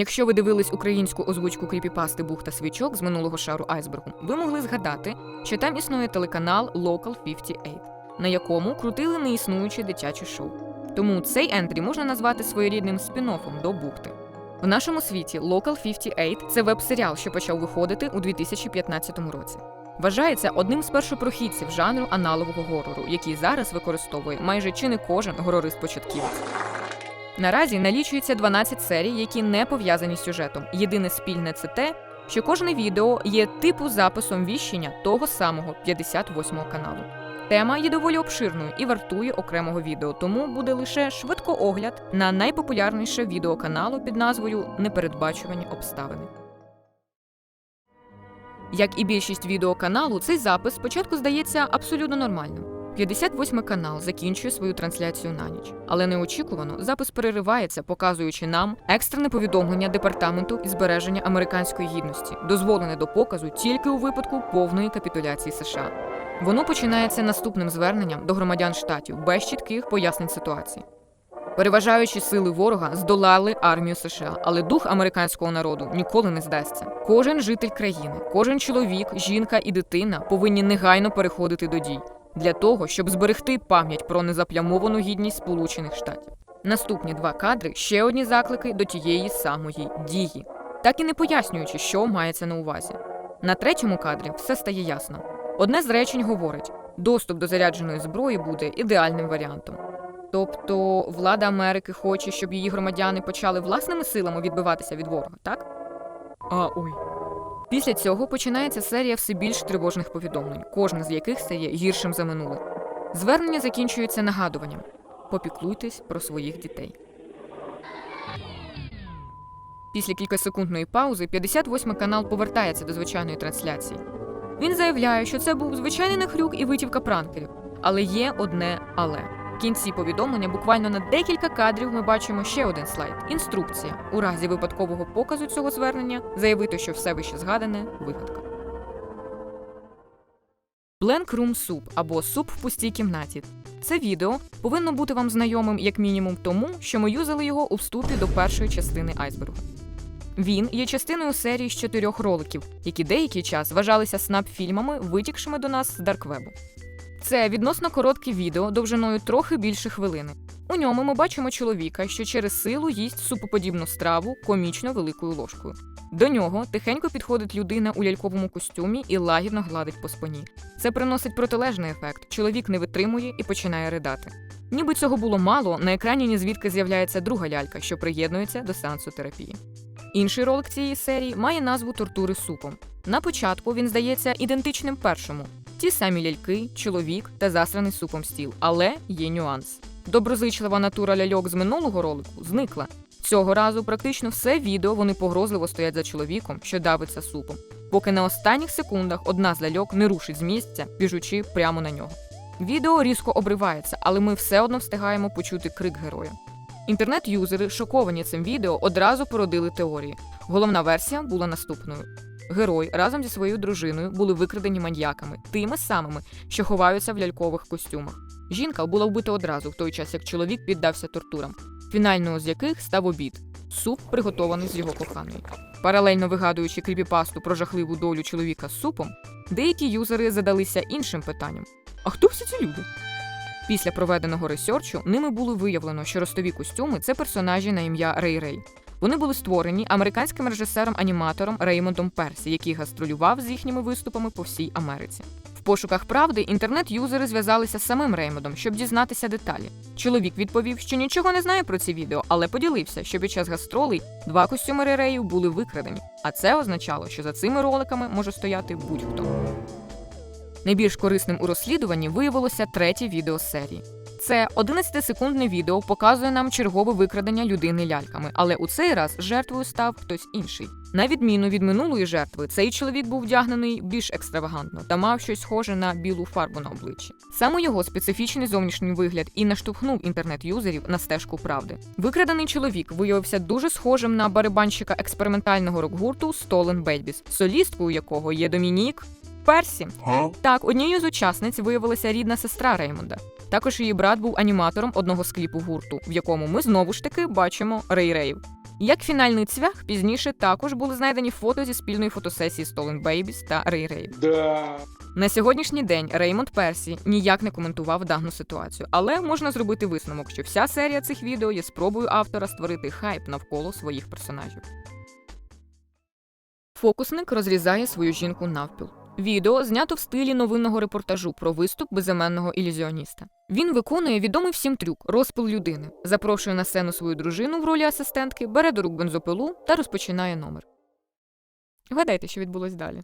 Якщо ви дивились українську озвучку кріпіпасти Бухта свічок з минулого шару айсбергу, ви могли згадати, що там існує телеканал Local 58, на якому крутили неіснуюче дитяче шоу. Тому цей ентрі можна назвати своєрідним спін-оффом до бухти. В нашому світі Local 58 – це веб-серіал, що почав виходити у 2015 році. Вважається одним з першопрохідців жанру аналогового горору, який зараз використовує майже чи не кожен горорист-початківець. Наразі налічується 12 серій, які не пов'язані з сюжетом. Єдине спільне це те, що кожне відео є типу записом віщення того самого 58-го каналу. Тема є доволі обширною і вартує окремого відео, тому буде лише швидкоогляд на найпопулярніше відео каналу під назвою Непередбачувані обставини. Як і більшість відео каналу, цей запис спочатку здається абсолютно нормальним. 58 канал закінчує свою трансляцію на ніч, але неочікувано запис переривається, показуючи нам екстрене повідомлення департаменту із збереження американської гідності, дозволене до показу тільки у випадку повної капітуляції США. Воно починається наступним зверненням до громадян штатів без чітких пояснень ситуації. Переважаючі сили ворога здолали армію США, але дух американського народу ніколи не здасться. Кожен житель країни, кожен чоловік, жінка і дитина повинні негайно переходити до дій для того, щоб зберегти пам'ять про незаплямовану гідність Сполучених Штатів. Наступні два кадри ще одні заклики до тієї самої дії, так і не пояснюючи, що мається на увазі. На третьому кадрі все стає ясно. Одне з речень говорить: доступ до зарядженої зброї буде ідеальним варіантом. Тобто влада Америки хоче, щоб її громадяни почали власними силами відбиватися від ворога, так? А ой. Після цього починається серія все більш тривожних повідомлень, кожне з яких стає гіршим за минуле. Звернення закінчується нагадуванням: попіклуйтесь про своїх дітей. Після кількасекундної паузи 58 канал повертається до звичайної трансляції. Він заявляє, що це був звичайний нахрюк і витівка пранкерів. Але є одне але. Кінці повідомлення буквально на декілька кадрів ми бачимо ще один слайд інструкція. У разі випадкового показу цього звернення заявити, що все вище згадане вигадка. Blank Room Soup або суп в пустій кімнаті. Це відео повинно бути вам знайомим як мінімум тому, що ми юзали його у вступі до першої частини айсбергу. Він є частиною серії з чотирьох роликів, які деякий час вважалися снап-фільмами, витікшими до нас з дарквебу. Це відносно коротке відео довжиною трохи більше хвилини. У ньому ми бачимо чоловіка, що через силу їсть супоподібну страву комічно великою ложкою. До нього тихенько підходить людина у ляльковому костюмі і лагідно гладить по спині. Це приносить протилежний ефект. Чоловік не витримує і починає ридати. Ніби цього було мало, на екрані нізвідки з'являється друга лялька, що приєднується до сеансу терапії. Інший ролик цієї серії має назву Тортури супом. На початку він здається ідентичним першому: ті самі ляльки, чоловік та засраний супом стіл. Але є нюанс. Доброзичлива натура ляльок з минулого ролику зникла. Цього разу практично все відео вони погрозливо стоять за чоловіком, що давиться супом, поки на останніх секундах одна з ляльок не рушить з місця, біжучи прямо на нього. Відео різко обривається, але ми все одно встигаємо почути крик героя. Інтернет-юзери, шоковані цим відео, одразу породили теорії. Головна версія була наступною: герой разом зі своєю дружиною були викрадені маньяками, тими самими, що ховаються в лялькових костюмах. Жінка була вбита одразу, в той час як чоловік піддався тортурам, фінальною з яких став обід суп, приготований з його коханою. Паралельно вигадуючи кріпіпасту про жахливу долю чоловіка з супом, деякі юзери задалися іншим питанням: а хто всі ці люди? Після проведеного ресерчу ними було виявлено, що ростові костюми це персонажі на ім'я Рей Рей. Вони були створені американським режисером-аніматором Реймондом Персі, який гастролював з їхніми виступами по всій Америці. В пошуках правди інтернет-юзери зв'язалися з самим Реймондом, щоб дізнатися деталі. Чоловік відповів, що нічого не знає про ці відео, але поділився, що під час гастролей два костюми Ререїв були викрадені. А це означало, що за цими роликами може стояти будь-хто. Найбільш корисним у розслідуванні виявилося третє відео серії. Це 11-секундне відео показує нам чергове викрадення людини ляльками, але у цей раз жертвою став хтось інший. На відміну від минулої жертви, цей чоловік був вдягнений більш екстравагантно та мав щось схоже на білу фарбу на обличчі. Саме його специфічний зовнішній вигляд і наштовхнув інтернет-юзерів на стежку правди. Викраданий чоловік виявився дуже схожим на барабанщика експериментального рок-гурту Stolen Babies, солісткою якого є Домінік. Персі. Так, однією з учасниць виявилася рідна сестра Реймонда. Також її брат був аніматором одного з кліпу гурту, в якому ми знову ж таки бачимо Рей Рейв. Як фінальний цвях, пізніше також були знайдені фото зі спільної фотосесії Stolen Babies та Рей Рейв. Да. На сьогоднішній день Реймонд Персі ніяк не коментував дану ситуацію, але можна зробити висновок, що вся серія цих відео є спробою автора створити хайп навколо своїх персонажів. Фокусник розрізає свою жінку навпіл. Відео знято в стилі новинного репортажу про виступ безіменного ілюзіоніста. Він виконує відомий всім трюк розпил людини, запрошує на сцену свою дружину в ролі асистентки, бере до рук бензопилу та розпочинає номер. Вгадайте, що відбулось далі.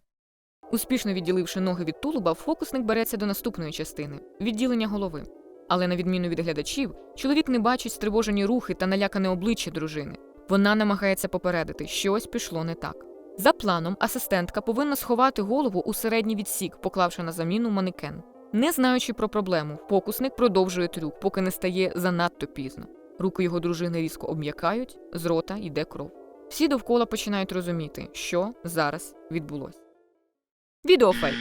Успішно відділивши ноги від тулуба, фокусник береться до наступної частини відділення голови. Але на відміну від глядачів, чоловік не бачить стривожені рухи та налякане обличчя дружини. Вона намагається попередити, щось пішло не так. За планом, асистентка повинна сховати голову у середній відсік, поклавши на заміну манекен. Не знаючи про проблему, фокусник продовжує трюк, поки не стає занадто пізно. Руки його дружини різко обм'якають, з рота йде кров. Всі довкола починають розуміти, що зараз відбулося. Відеофейк.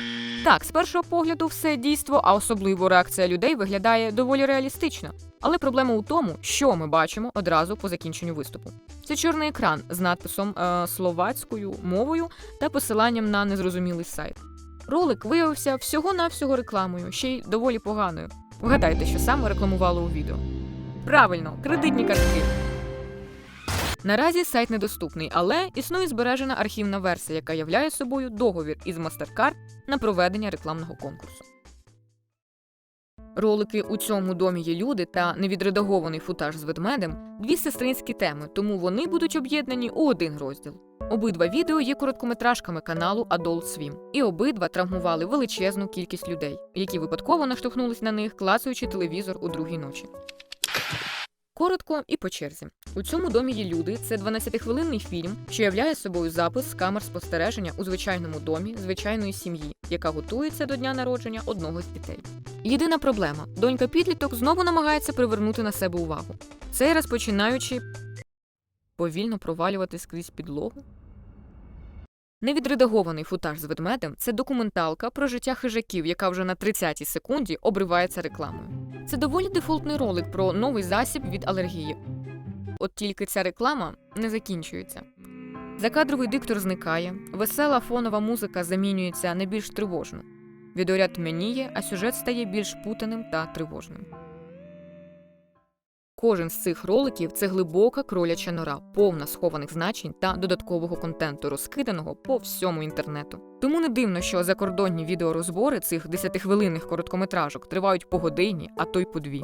Так, з першого погляду, все дійство, а особливо реакція людей виглядає доволі реалістично. Але проблема у тому, що ми бачимо одразу по закінченню виступу. Це чорний екран з надписом е, словацькою мовою та посиланням на незрозумілий сайт. Ролик виявився всього-навсього рекламою, ще й доволі поганою. Вгадайте, що саме рекламувало у відео. Правильно, кредитні картки. Наразі сайт недоступний, але існує збережена архівна версія, яка являє собою договір із MasterCard на проведення рекламного конкурсу. Ролики у цьому домі є люди та невідредагований футаж з ведмедем дві сестринські теми, тому вони будуть об'єднані у один розділ. Обидва відео є короткометражками каналу Adult Swim, і обидва травмували величезну кількість людей, які випадково наштовхнулись на них, клацаючи телевізор у другій ночі. Коротко і по черзі. У цьому домі є люди. Це 12-хвилинний фільм, що являє собою запис з камер спостереження у звичайному домі звичайної сім'ї, яка готується до дня народження одного з дітей. Єдина проблема: донька підліток знову намагається привернути на себе увагу. Цей раз починаючи повільно провалювати скрізь підлогу. Невідредагований футаж з ведмедем це документалка про життя хижаків, яка вже на 30-й секунді обривається рекламою. Це доволі дефолтний ролик про новий засіб від алергії. От тільки ця реклама не закінчується. Закадровий диктор зникає, весела фонова музика замінюється на більш тривожну. Відеоряд тьмяніє, а сюжет стає більш путаним та тривожним. Кожен з цих роликів це глибока кроляча нора, повна схованих значень та додаткового контенту, розкиданого по всьому інтернету. Тому не дивно, що закордонні відеорозбори цих 10-хвилинних короткометражок тривають по годині, а то й по дві.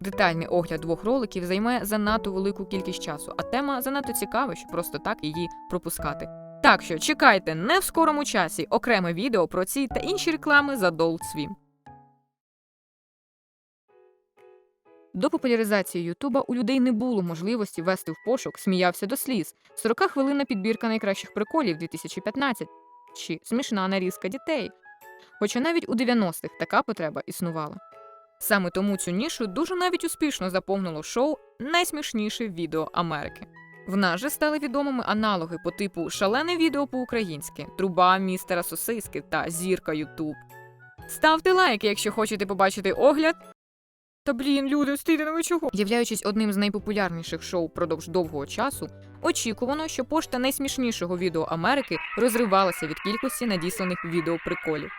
Детальний огляд двох роликів займає занадто велику кількість часу, а тема занадто цікава, щоб просто так її пропускати. Так що чекайте не в скорому часі окреме відео про ці та інші реклами за Adult Swim. До популяризації Ютуба у людей не було можливості вести в пошук сміявся до сліз. 40 хвилинна підбірка найкращих приколів 2015 чи смішна нарізка дітей. Хоча навіть у 90-х така потреба існувала. Саме тому цю нішу дуже навіть успішно заповнило шоу Найсмішніше відео Америки. В нас же стали відомими аналоги по типу Шалене відео по-українськи, Труба містера Сосиски та Зірка Ютуб. Ставте лайки, якщо хочете побачити огляд. Та блін, люди, стійте ви чого? Являючись одним з найпопулярніших шоу впродовж довгого часу, очікувано, що пошта найсмішнішого відео Америки розривалася від кількості надісланих відеоприколів.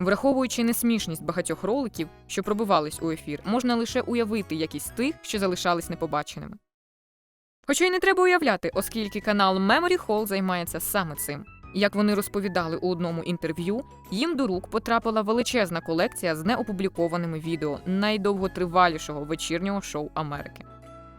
Враховуючи несмішність багатьох роликів, що пробивались у ефір, можна лише уявити якість тих, що залишались непобаченими. Хоча й не треба уявляти, оскільки канал Memory Hall займається саме цим. Як вони розповідали у одному інтерв'ю, їм до рук потрапила величезна колекція з неопублікованими відео найдовготривалішого вечірнього шоу Америки.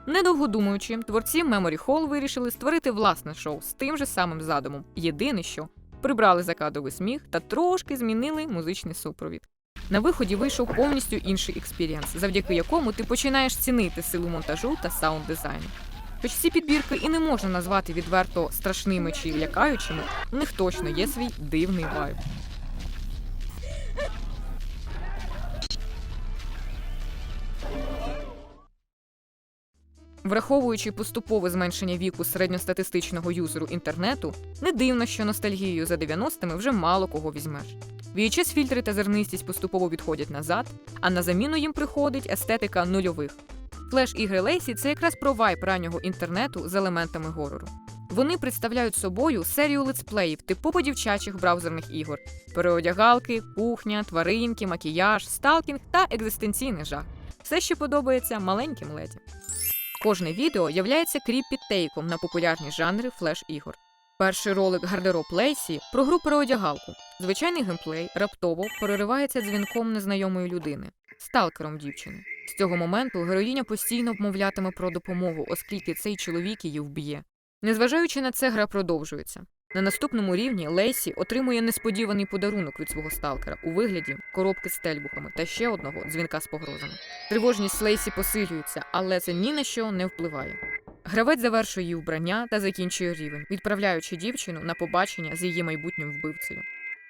Недовго думаючи, творці Memory Hall вирішили створити власне шоу з тим же самим задумом. Єдине, що прибрали закадовий сміх та трошки змінили музичний супровід. На виході вийшов повністю інший експірієнс, завдяки якому ти починаєш цінити силу монтажу та саунд дизайну. Хоч підбірки і не можна назвати відверто страшними чи лякаючими, у них точно є свій дивний вайб. Враховуючи поступове зменшення віку середньостатистичного юзеру інтернету, не дивно, що ностальгією за 90-ми вже мало кого візьмеш. VHS фільтри та зернистість поступово відходять назад, а на заміну їм приходить естетика нульових. Флеш-ігри Лейсі це якраз про вайб раннього інтернету з елементами горору. Вони представляють собою серію летсплеїв типово дівчачих браузерних ігор: переодягалки, кухня, тваринки, макіяж, сталкінг та екзистенційний жах. Все, що подобається маленьким леді. Кожне відео являється кріп-підтейком на популярні жанри флеш-ігор. Перший ролик гардероб Лейсі про гру переодягалку. Звичайний геймплей раптово переривається дзвінком незнайомої людини, сталкером дівчини. З цього моменту героїня постійно вмовлятиме про допомогу, оскільки цей чоловік її вб'є. Незважаючи на це, гра продовжується. На наступному рівні Лейсі отримує несподіваний подарунок від свого сталкера у вигляді коробки з тельбухами та ще одного дзвінка з погрозами. Тривожність Лейсі посилюється, але це ні на що не впливає. Гравець завершує її вбрання та закінчує рівень, відправляючи дівчину на побачення з її майбутнім вбивцею.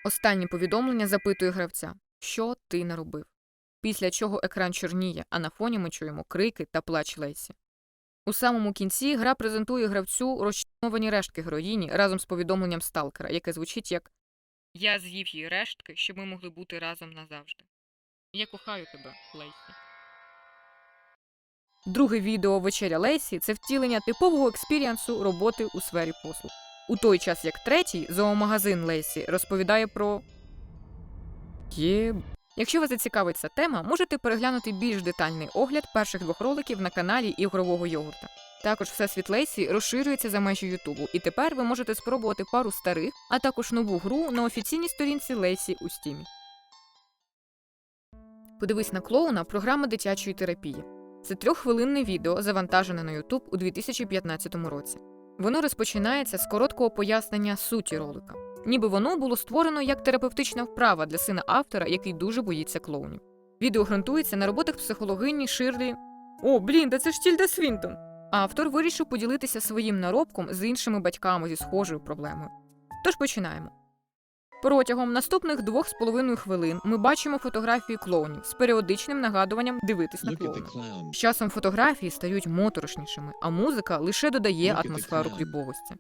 Останнє повідомлення запитує гравця, що ти наробив. Після чого екран чорніє, а на фоні ми чуємо крики та плач Лейсі. У самому кінці гра презентує гравцю розчаровані рештки героїні разом з повідомленням сталкера, яке звучить як Я з'їв її рештки, щоб ми могли бути разом назавжди. Я кохаю тебе, Лейсі. Друге відео Вечеря Лейсі це втілення типового експіріансу роботи у сфері послуг. У той час як третій зоомагазин Лейсі розповідає про. Є. Якщо вас зацікавить ця тема, можете переглянути більш детальний огляд перших двох роликів на каналі ігрового йогурта. Також всесвіт Лейсі розширюється за межі Ютубу, і тепер ви можете спробувати пару старих, а також нову гру на офіційній сторінці Лейсі у стімі. Подивись на клоуна програма дитячої терапії. Це трьоххвилинне відео, завантажене на YouTube у 2015 році. Воно розпочинається з короткого пояснення суті ролика. Ніби воно було створено як терапевтична вправа для сина автора, який дуже боїться клоунів. Відео ґрунтується на роботах психологині Ширлі. О, блін, да це ж Тільда Свінтон. Автор вирішив поділитися своїм наробком з іншими батьками зі схожою проблемою. Тож починаємо. Протягом наступних двох з половиною хвилин ми бачимо фотографії клоунів з періодичним нагадуванням дивитись на клоуна. З часом фотографії стають моторошнішими, а музика лише додає атмосферу кріповості.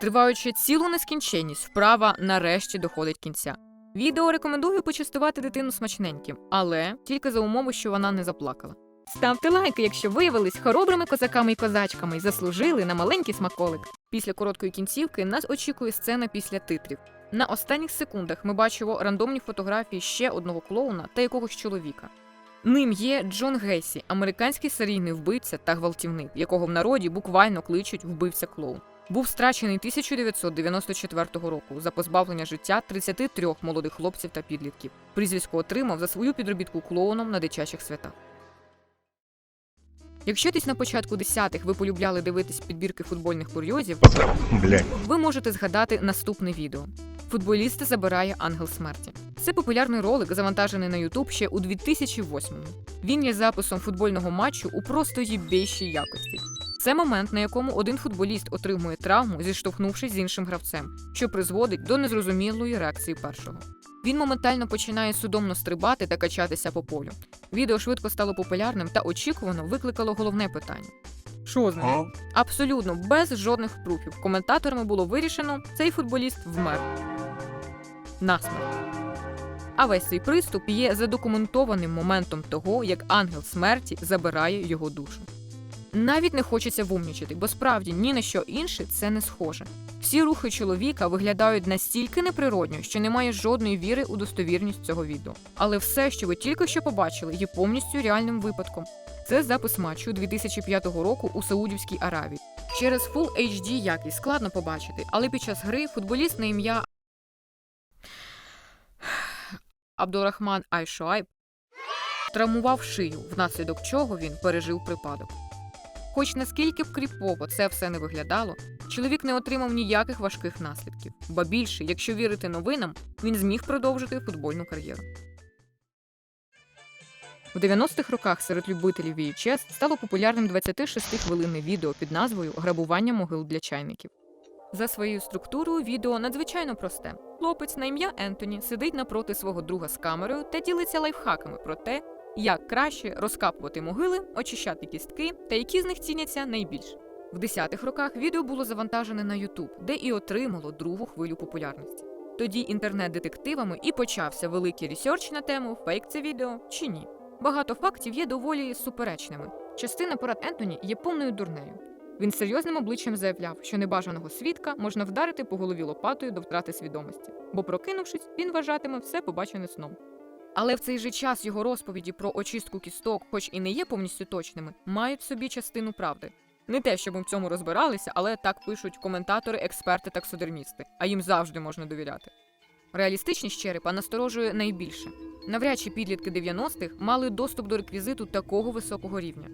Триваючи цілу нескінченність, вправа нарешті доходить кінця. Відео рекомендую почастувати дитину смачненьким, але тільки за умови, що вона не заплакала. Ставте лайки, якщо виявились хоробрими козаками і козачками і заслужили на маленький смаколик. Після короткої кінцівки нас очікує сцена після титрів. На останніх секундах ми бачимо рандомні фотографії ще одного клоуна та якогось чоловіка. Ним є Джон Гейсі, американський серійний вбивця та гвалтівник, якого в народі буквально кличуть вбивця клоун. Був страчений 1994 року за позбавлення життя 33 молодих хлопців та підлітків. Прізвисько отримав за свою підробітку клоуном на дитячих святах. Якщо десь на початку десятих ви полюбляли дивитись підбірки футбольних курйозів, ви можете згадати наступне відео. Футболіста забирає ангел смерті. Це популярний ролик, завантажений на YouTube ще у 2008-му. Він є записом футбольного матчу у просто їбейшій якості. Це момент, на якому один футболіст отримує травму, зіштовхнувшись з іншим гравцем, що призводить до незрозумілої реакції першого. Він моментально починає судомно стрибати та качатися по полю. Відео швидко стало популярним та очікувано викликало головне питання. Що з ним? Абсолютно без жодних пруфів. Коментаторами було вирішено, цей футболіст вмер. Насмерть. А весь цей приступ є задокументованим моментом того, як ангел смерті забирає його душу. Навіть не хочеться вумнічити, бо справді ні на що інше це не схоже. Всі рухи чоловіка виглядають настільки неприродньо, що немає жодної віри у достовірність цього відео. Але все, що ви тільки що побачили, є повністю реальним випадком. Це запис матчу 2005 року у Саудівській Аравії. Через Full HD якість складно побачити, але під час гри футболіст на ім'я Абдурахман Айшуайб травмував шию, внаслідок чого він пережив припадок. Хоч наскільки б кріпово це все не виглядало, чоловік не отримав ніяких важких наслідків. Ба більше, якщо вірити новинам, він зміг продовжити футбольну кар'єру. У 90-х роках серед любителів VHS стало популярним 26-хвилинне відео під назвою Грабування могил для чайників. За своєю структурою відео надзвичайно просте. Хлопець на ім'я Ентоні сидить напроти свого друга з камерою та ділиться лайфхаками про те, як краще розкапувати могили, очищати кістки та які з них ціняться найбільше. В 10-х роках відео було завантажене на YouTube, де і отримало другу хвилю популярності. Тоді інтернет-детективами і почався великий ресерч на тему фейк це відео чи ні. Багато фактів є доволі суперечними. Частина порад Ентоні є повною дурнею. Він серйозним обличчям заявляв, що небажаного свідка можна вдарити по голові лопатою до втрати свідомості, бо, прокинувшись, він вважатиме все побачене сном. Але в цей же час його розповіді про очистку кісток, хоч і не є повністю точними, мають в собі частину правди. Не те, щоб ми в цьому розбиралися, але так пишуть коментатори, експерти, таксодермісти, а їм завжди можна довіряти. Реалістичність черепа насторожує найбільше. Навряд чи підлітки 90-х мали доступ до реквізиту такого високого рівня.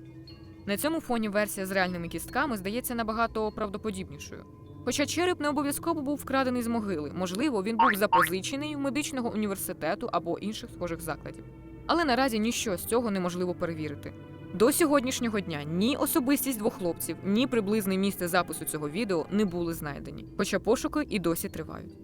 На цьому фоні версія з реальними кістками здається набагато правдоподібнішою. Хоча череп не обов'язково був вкрадений з могили, можливо, він був запозичений у медичного університету або інших схожих закладів. Але наразі ніщо з цього неможливо перевірити. До сьогоднішнього дня ні особистість двох хлопців, ні приблизне місце запису цього відео не були знайдені, хоча пошуки і досі тривають.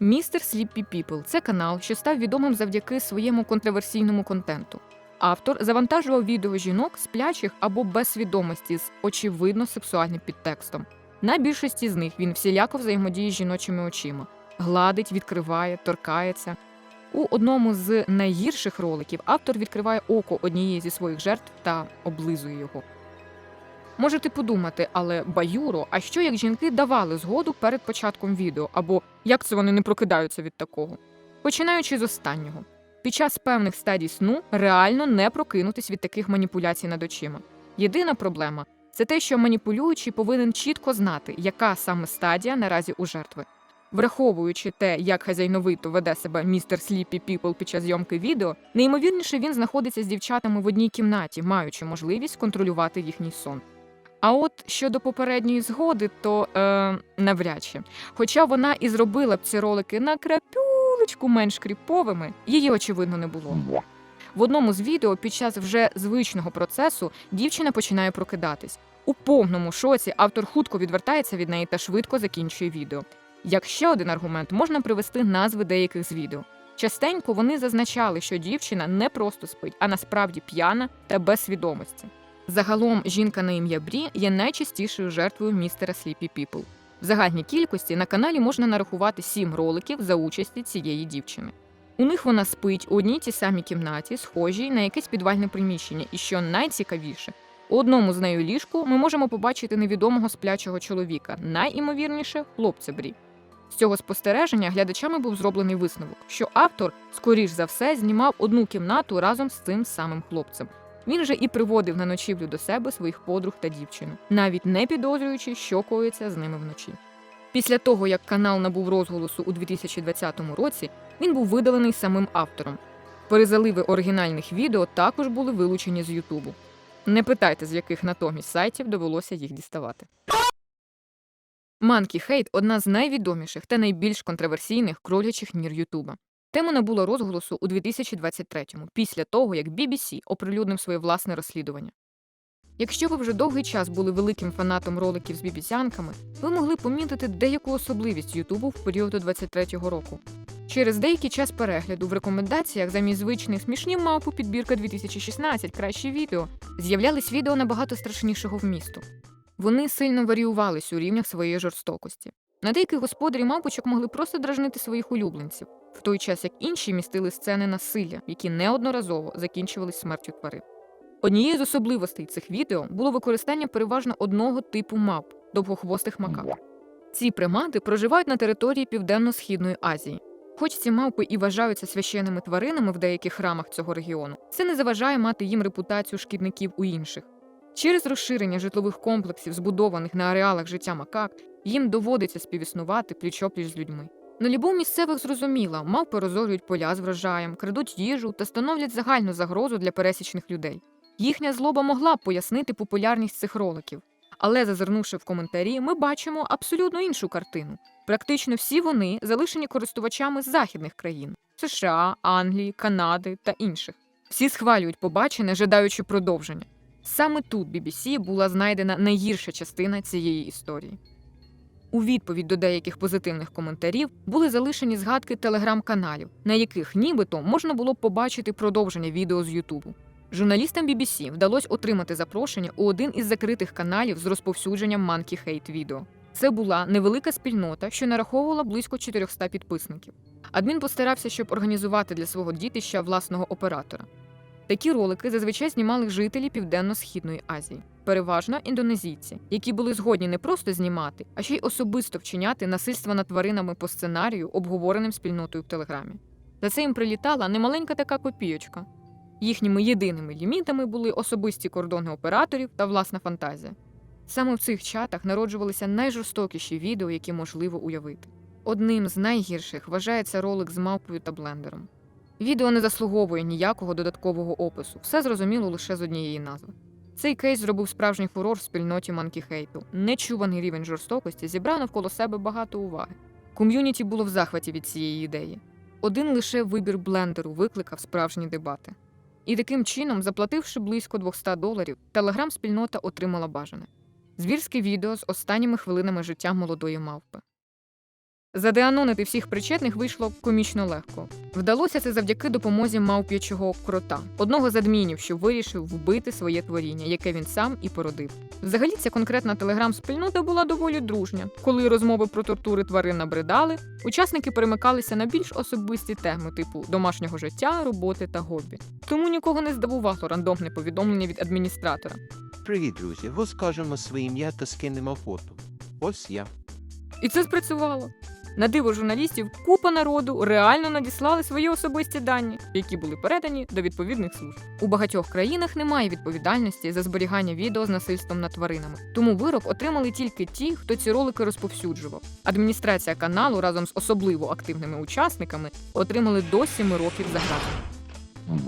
Містер Сліппі Піпл це канал, що став відомим завдяки своєму контроверсійному контенту. Автор завантажував відео жінок сплячих або без свідомості з очевидно сексуальним підтекстом. На більшості з них він всіляко взаємодіє з жіночими очима, гладить, відкриває, торкається. У одному з найгірших роликів автор відкриває око однієї зі своїх жертв та облизує його. Можете подумати, але баюро, а що як жінки давали згоду перед початком відео, або як це вони не прокидаються від такого? Починаючи з останнього. Під час певних стадій сну реально не прокинутись від таких маніпуляцій над очима. Єдина проблема це те, що маніпулюючий повинен чітко знати, яка саме стадія наразі у жертви. Враховуючи те, як хазяйновито веде себе містер Сліпі Піпл під час зйомки відео, неймовірніше він знаходиться з дівчатами в одній кімнаті, маючи можливість контролювати їхній сон. А от щодо попередньої згоди, то е, навряд чи. Хоча вона і зробила б ці ролики на крапюлечку менш кріповими, її очевидно не було. В одному з відео під час вже звичного процесу дівчина починає прокидатись. У повному шоці автор хутко відвертається від неї та швидко закінчує відео. Як ще один аргумент можна привести назви деяких з відео. Частенько вони зазначали, що дівчина не просто спить, а насправді п'яна та без свідомості. Загалом жінка на ім'я Брі є найчастішою жертвою містера Сліпі Піпл. В загальній кількості на каналі можна нарахувати сім роликів за участі цієї дівчини. У них вона спить у одній тій самій кімнаті, схожій на якесь підвальне приміщення, і що найцікавіше, у одному з нею ліжку ми можемо побачити невідомого сплячого чоловіка, найімовірніше хлопця Брі. З цього спостереження глядачами був зроблений висновок, що автор, скоріш за все, знімав одну кімнату разом з цим самим хлопцем. Він же і приводив на ночівлю до себе своїх подруг та дівчину, навіть не підозрюючи, що коїться з ними вночі. Після того, як канал набув розголосу у 2020 році, він був видалений самим автором. Перезаливи оригінальних відео також були вилучені з Ютубу. Не питайте, з яких натомість сайтів довелося їх діставати. Monkey Hate – одна з найвідоміших та найбільш контроверсійних кролячих нір Ютуба. Тема набула розголосу у 2023-му, після того, як BBC оприлюднив своє власне розслідування. Якщо ви вже довгий час були великим фанатом роликів з бібісянками, ви могли помітити деяку особливість Ютубу в період до 23-го року. Через деякий час перегляду в рекомендаціях замість звичних смішні мавпу підбірка 2016 кращі відео з'являлись відео набагато страшнішого вмісту. Вони сильно варіювались у рівнях своєї жорстокості. На деяких господарі мавпочок могли просто дражнити своїх улюбленців, в той час як інші містили сцени насилля, які неодноразово закінчувались смертю тварин. Однією з особливостей цих відео було використання переважно одного типу мавп довгохвостих макак. Ці примати проживають на території Південно-Східної Азії. Хоч ці мавпи і вважаються священними тваринами в деяких храмах цього регіону, це не заважає мати їм репутацію шкідників у інших. Через розширення житлових комплексів, збудованих на ареалах життя макак, їм доводиться співіснувати пліч-опліч з людьми. На любов місцевих зрозуміла, мавпи розорюють поля з врожаєм, крадуть їжу та становлять загальну загрозу для пересічних людей. Їхня злоба могла б пояснити популярність цих роликів. Але зазирнувши в коментарі, ми бачимо абсолютно іншу картину. Практично всі вони залишені користувачами з західних країн США, Англії, Канади та інших. Всі схвалюють побачене, жадаючи продовження. Саме тут BBC була знайдена найгірша частина цієї історії. У відповідь до деяких позитивних коментарів були залишені згадки телеграм-каналів, на яких нібито можна було б побачити продовження відео з Ютубу. Журналістам BBC вдалося отримати запрошення у один із закритих каналів з розповсюдженням Monkey Hate відео. Це була невелика спільнота, що нараховувала близько 400 підписників. Адмін постарався, щоб організувати для свого дітища власного оператора. Такі ролики зазвичай знімали жителі Південно-Східної Азії, переважно індонезійці, які були згодні не просто знімати, а ще й особисто вчиняти насильство над тваринами по сценарію, обговореним спільнотою в Телеграмі. За це їм прилітала немаленька така копійочка. Їхніми єдиними лімітами були особисті кордони операторів та власна фантазія. Саме в цих чатах народжувалися найжорстокіші відео, які можливо уявити. Одним з найгірших вважається ролик з мавпою та блендером. Відео не заслуговує ніякого додаткового опису, все зрозуміло лише з однієї назви. Цей кейс зробив справжній фурор в спільноті манкіхейту. Нечуваний рівень жорстокості зібрав навколо себе багато уваги. Ком'юніті було в захваті від цієї ідеї. Один лише вибір блендеру викликав справжні дебати. І таким чином, заплативши близько 200 доларів, телеграм-спільнота отримала бажане звірське відео з останніми хвилинами життя молодої мавпи. Задеанонити всіх причетних вийшло комічно легко. Вдалося це завдяки допомозі мавп'ячого крота, одного з адмінів, що вирішив вбити своє творіння, яке він сам і породив. Взагалі, ця конкретна телеграм-спільнота була доволі дружня. Коли розмови про тортури тварин набридали, учасники перемикалися на більш особисті теми, типу домашнього життя, роботи та хобі. Тому нікого не здивувало рандомне повідомлення від адміністратора. Привіт, друзі! Розкажемо своє ім'я та скинемо фото. Ось я. І це спрацювало. На диво журналістів купа народу реально надіслали свої особисті дані, які були передані до відповідних служб. У багатьох країнах немає відповідальності за зберігання відео з насильством над тваринами, тому вирок отримали тільки ті, хто ці ролики розповсюджував. Адміністрація каналу разом з особливо активними учасниками отримали до 7 років за ґратами.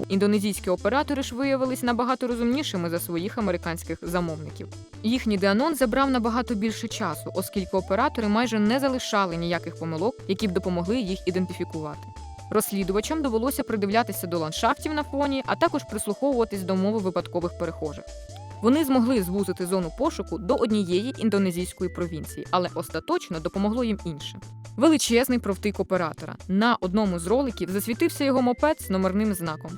Індонезійські оператори ж виявились набагато розумнішими за своїх американських замовників. Їхній деанон забрав набагато більше часу, оскільки оператори майже не залишали ніяких помилок, які б допомогли їх ідентифікувати. Розслідувачам довелося придивлятися до ландшафтів на фоні, а також прислуховуватись до мови випадкових перехожих. Вони змогли звузити зону пошуку до однієї індонезійської провінції, але остаточно допомогло їм інше. Величезний провтик оператора. На одному з роликів засвітився його мопед з номерним знаком.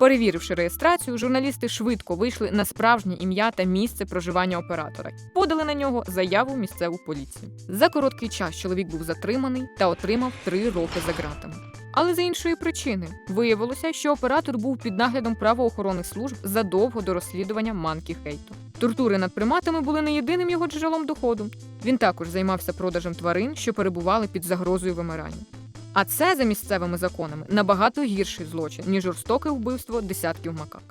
Перевіривши реєстрацію, журналісти швидко вийшли на справжнє ім'я та місце проживання оператора. Подали на нього заяву місцеву поліцію. За короткий час чоловік був затриманий та отримав три роки за ґратами. Але за іншої причини виявилося, що оператор був під наглядом правоохоронних служб задовго до розслідування манкі хейту. Тортури над приматами були не єдиним його джерелом доходу. Він також займався продажем тварин, що перебували під загрозою вимирання. А це за місцевими законами набагато гірший злочин, ніж жорстоке вбивство десятків макак.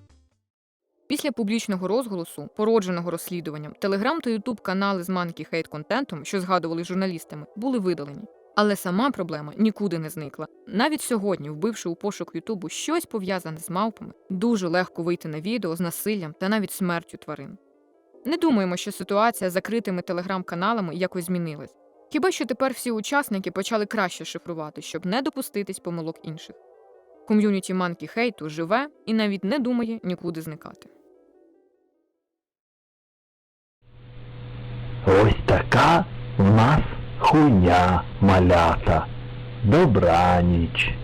Після публічного розголосу, породженого розслідуванням, телеграм та ютуб канали з манкі хейт контентом, що згадували журналістами, були видалені. Але сама проблема нікуди не зникла. Навіть сьогодні, вбивши у пошук Ютубу щось пов'язане з мавпами, дуже легко вийти на відео з насиллям та навіть смертю тварин. Не думаємо, що ситуація з закритими телеграм-каналами якось змінилась. Хіба що тепер всі учасники почали краще шифрувати, щоб не допуститись помилок інших. Ком'юніті манкі хейту живе і навіть не думає нікуди зникати. Ось така в нас хуйня малята. Добраніч.